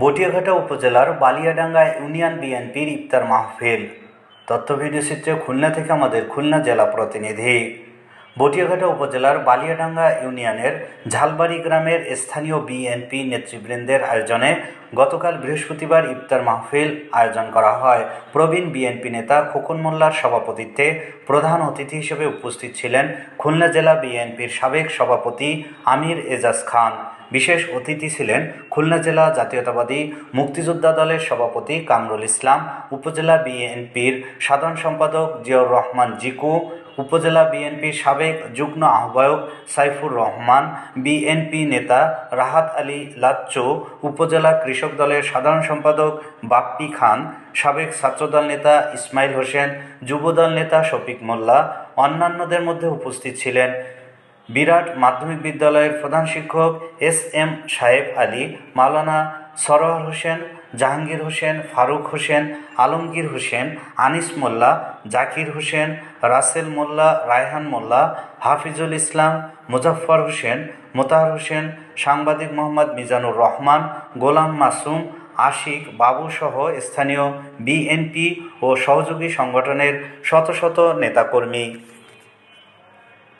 বটিয়াঘাটা উপজেলার বালিয়াডাঙ্গা ইউনিয়ন বিএনপির ইফতার মাহফিল। তথ্য ভিডিও চিত্রে খুলনা থেকে আমাদের খুলনা জেলা প্রতিনিধি। বটিয়াঘাটা উপজেলার বালিয়াডাঙ্গা ইউনিয়নের ঝালবাড়ি গ্রামের স্থানীয় বিএনপি নেতৃবৃন্দের আয়োজনে গতকাল বৃহস্পতিবার ইফতার মাহফিল আয়োজন করা হয়। প্রবীণ বিএনপি নেতা খোকন মোল্লার সভাপতিত্বে প্রধান অতিথি হিসেবে উপস্থিত ছিলেন খুলনা জেলা বিএনপির সাবেক সভাপতি আমির এজাজ খান। বিশেষ অতিথি ছিলেন খুলনা জেলা জাতীয়তাবাদী মুক্তিযোদ্ধা দলের সভাপতি কামরুল ইসলাম, উপজেলা বিএনপির সাধারণ সম্পাদক জিয়াউর রহমান জিকু উপজেলা বিএনপির সাবেক যুগ্ম আহ্বায়ক সাইফুর রহমান, বিএনপি নেতা রাহাত আলী লাচ্চু, উপজেলা কৃষক দলের সাধারণ সম্পাদক বাপ্পি খান, সাবেক ছাত্রদল নেতা ইসমাইল হোসেন, যুবদল নেতা শফিক মোল্লা, অন্যান্যদের মধ্যে উপস্থিত ছিলেন। বিরাট মাধ্যমিক বিদ্যালয়ের প্রধান শিক্ষক এস এম সাহেব আলী, মাওলানা সরোয়ার হোসেন, জাহাঙ্গীর হোসেন, ফারুক হোসেন, আলমগীর হোসেন, আনিস মোল্লা, জাকির হোসেন, রাসেল মোল্লা, রায়হান মোল্লা, হাফিজুল ইসলাম, মুজফফর হোসেন, মোতাহার হোসেন, সাংবাদিক মোহাম্মদ মিজানুর রহমান, গোলাম মাসুম, আশিক, বাবুসহ স্থানীয় বিএনপি ও সহযোগী সংগঠনের শত শত নেতাকর্মী।